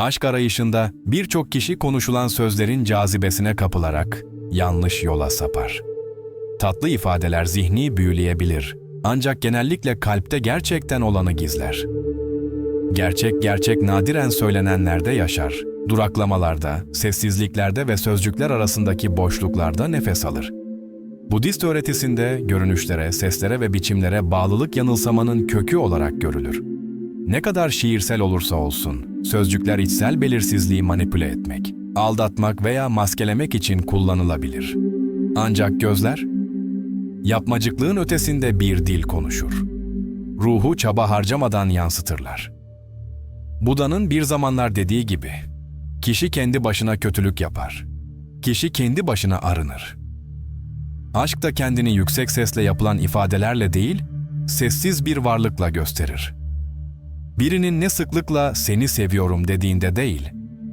Aşk arayışında birçok kişi konuşulan sözlerin cazibesine kapılarak yanlış yola sapar. Tatlı ifadeler zihni büyüleyebilir ancak genellikle kalpte gerçekten olanı gizler. Gerçek gerçek nadiren söylenenlerde yaşar. Duraklamalarda, sessizliklerde ve sözcükler arasındaki boşluklarda nefes alır. Budist öğretisinde görünüşlere, seslere ve biçimlere bağlılık yanılsamanın kökü olarak görülür. Ne kadar şiirsel olursa olsun, sözcükler içsel belirsizliği manipüle etmek, aldatmak veya maskelemek için kullanılabilir. Ancak gözler, yapmacıklığın ötesinde bir dil konuşur. Ruhu çaba harcamadan yansıtırlar. Buda'nın bir zamanlar dediği gibi, kişi kendi başına kötülük yapar. Kişi kendi başına arınır. Aşk da kendini yüksek sesle yapılan ifadelerle değil, sessiz bir varlıkla gösterir. Birinin ne sıklıkla seni seviyorum dediğinde değil,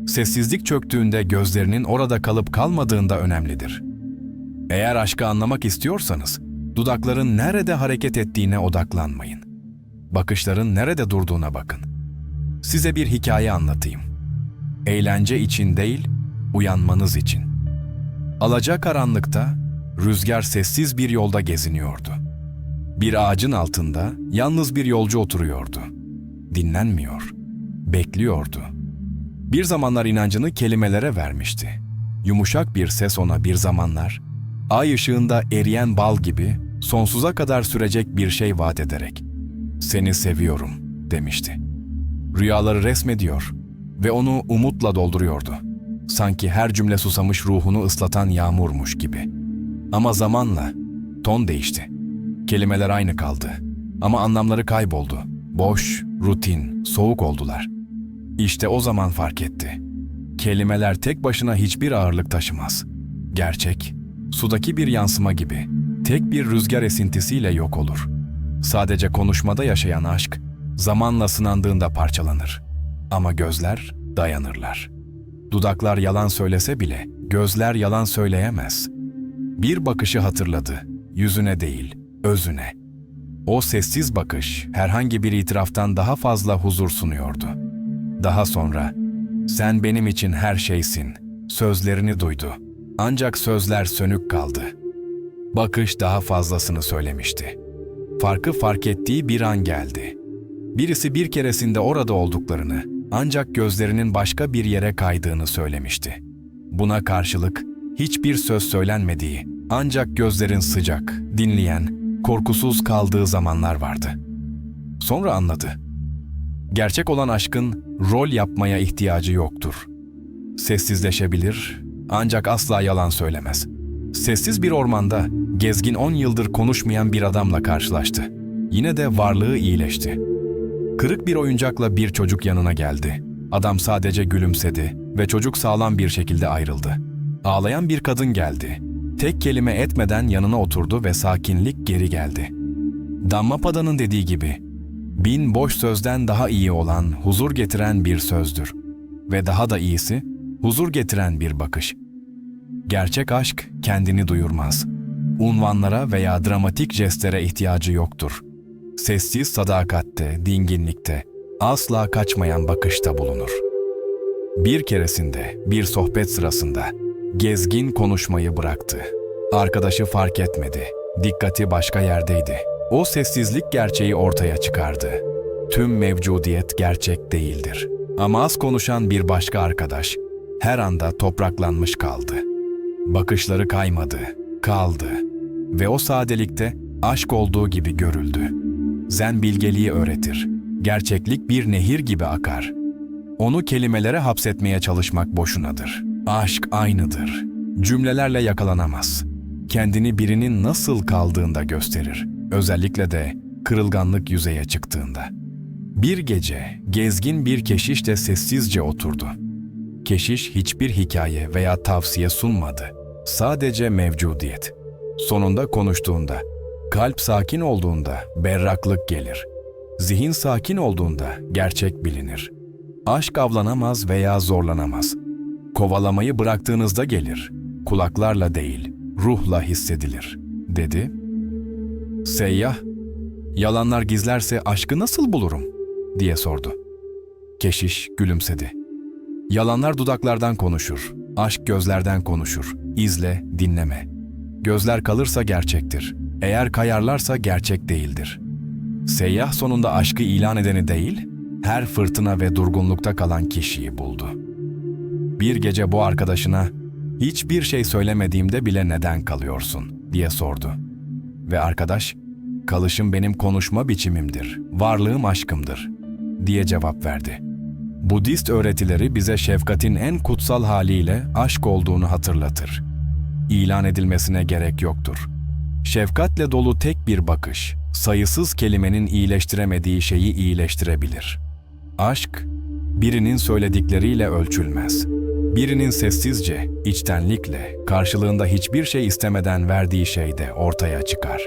sessizlik çöktüğünde gözlerinin orada kalıp kalmadığında önemlidir. Eğer aşkı anlamak istiyorsanız, dudakların nerede hareket ettiğine odaklanmayın. Bakışların nerede durduğuna bakın. Size bir hikaye anlatayım. Eğlence için değil, uyanmanız için. Alacakaranlıkta, rüzgar sessiz bir yolda geziniyordu. Bir ağacın altında yalnız bir yolcu oturuyordu. Dinlenmiyor, bekliyordu. Bir zamanlar inancını kelimelere vermişti. Yumuşak bir ses ona bir zamanlar, ay ışığında eriyen bal gibi sonsuza kadar sürecek bir şey vaat ederek, ''Seni seviyorum.'' demişti. Rüyaları resmediyor ve onu umutla dolduruyordu. Sanki her cümle susamış ruhunu ıslatan yağmurmuş gibi. Ama zamanla ton değişti. Kelimeler aynı kaldı ama anlamları kayboldu. Boş, rutin, soğuk oldular. İşte o zaman fark etti. Kelimeler tek başına hiçbir ağırlık taşımaz. Gerçek, sudaki bir yansıma gibi tek bir rüzgar esintisiyle yok olur. Sadece konuşmada yaşayan aşk zamanla sınandığında parçalanır. Ama gözler dayanırlar. Dudaklar yalan söylese bile gözler yalan söyleyemez. Bir bakışı hatırladı, yüzüne değil, özüne. O sessiz bakış herhangi bir itiraftan daha fazla huzur sunuyordu. Daha sonra, sen benim için her şeysin, sözlerini duydu. Ancak sözler sönük kaldı. Bakış daha fazlasını söylemişti. Farkı fark ettiği bir an geldi. Birisi bir keresinde orada olduklarını, ancak gözlerinin başka bir yere kaydığını söylemişti. Buna karşılık hiçbir söz söylenmediği, ancak gözlerin sıcak, dinleyen, korkusuz kaldığı zamanlar vardı. Sonra anladı. Gerçek olan aşkın rol yapmaya ihtiyacı yoktur. Sessizleşebilir ancak asla yalan söylemez. Sessiz bir ormanda gezgin 10 yıldır konuşmayan bir adamla karşılaştı. Yine de varlığı iyileşti. Kırık bir oyuncakla bir çocuk yanına geldi. Adam sadece gülümsedi ve çocuk sağlam bir şekilde ayrıldı. Ağlayan bir kadın geldi. Tek kelime etmeden yanına oturdu ve sakinlik geri geldi. Dammapada'nın dediği gibi, bin boş sözden daha iyi olan huzur getiren bir sözdür. Ve daha da iyisi, huzur getiren bir bakış. Gerçek aşk kendini duyurmaz. Unvanlara veya dramatik jestlere ihtiyacı yoktur. Sessiz sadakatte, dinginlikte, asla kaçmayan bakışta bulunur. Bir keresinde, bir sohbet sırasında gezgin konuşmayı bıraktı. Arkadaşı fark etmedi. Dikkati başka yerdeydi. O sessizlik gerçeği ortaya çıkardı. Tüm mevcudiyet gerçek değildir. Ama az konuşan bir başka arkadaş her anda topraklanmış kaldı. Bakışları kaymadı, kaldı ve o sadelikte aşk olduğu gibi görüldü. Zen bilgeliği öğretir. Gerçeklik bir nehir gibi akar. Onu kelimelere hapsetmeye çalışmak boşunadır. Aşk aynıdır. Cümlelerle yakalanamaz. Kendini birinin nasıl kaldığında gösterir. Özellikle de kırılganlık yüzeye çıktığında. Bir gece gezgin bir keşiş de sessizce oturdu. Keşiş hiçbir hikaye veya tavsiye sunmadı. Sadece mevcudiyet. Sonunda konuştuğunda, kalp sakin olduğunda berraklık gelir. Zihin sakin olduğunda gerçek bilinir. Aşk avlanamaz veya zorlanamaz. Kovalamayı bıraktığınızda gelir. Kulaklarla değil, ruhla hissedilir, dedi. Seyyah, yalanlar gizlerse aşkı nasıl bulurum? diye sordu. Keşiş gülümsedi. Yalanlar dudaklardan konuşur, aşk gözlerden konuşur. İzle, dinleme. Gözler kalırsa gerçektir. Eğer kayarlarsa gerçek değildir. Seyyah sonunda aşkı ilan edeni değil, her fırtına ve durgunlukta kalan kişiyi buldu. Bir gece bu arkadaşına hiçbir şey söylemediğimde bile neden kalıyorsun diye sordu. Ve arkadaş, kalışım benim konuşma biçimimdir, varlığım aşkımdır diye cevap verdi. Budist öğretileri bize şefkatin en kutsal haliyle aşk olduğunu hatırlatır. İlan edilmesine gerek yoktur. Şefkatle dolu tek bir bakış, sayısız kelimenin iyileştiremediği şeyi iyileştirebilir. Aşk, birinin söyledikleriyle ölçülmez. Birinin sessizce, içtenlikle, karşılığında hiçbir şey istemeden verdiği şey de ortaya çıkar.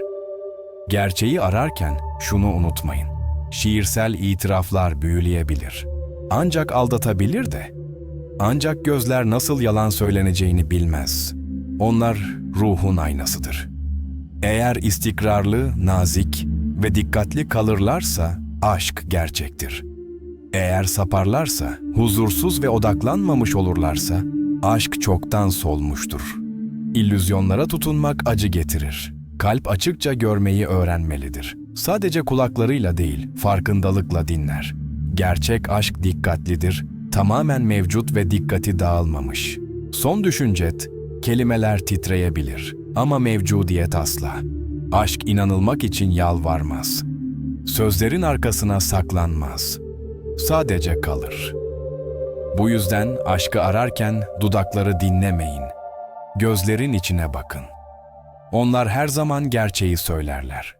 Gerçeği ararken şunu unutmayın. Şiirsel itiraflar büyüleyebilir. Ancak aldatabilir de. Ancak gözler nasıl yalan söyleneceğini bilmez. Onlar ruhun aynasıdır. Eğer istikrarlı, nazik ve dikkatli kalırlarsa aşk gerçektir. Eğer saparlarsa, huzursuz ve odaklanmamış olurlarsa aşk çoktan solmuştur. İllüzyonlara tutunmak acı getirir. Kalp açıkça görmeyi öğrenmelidir. Sadece kulaklarıyla değil, farkındalıkla dinler. Gerçek aşk dikkatlidir, tamamen mevcut ve dikkati dağılmamış. Son düşüncet, kelimeler titreyebilir ama mevcudiyet asla. Aşk inanılmak için yalvarmaz. Sözlerin arkasına saklanmaz. Sadece kalır. Bu yüzden aşkı ararken dudakları dinlemeyin. Gözlerin içine bakın. Onlar her zaman gerçeği söylerler.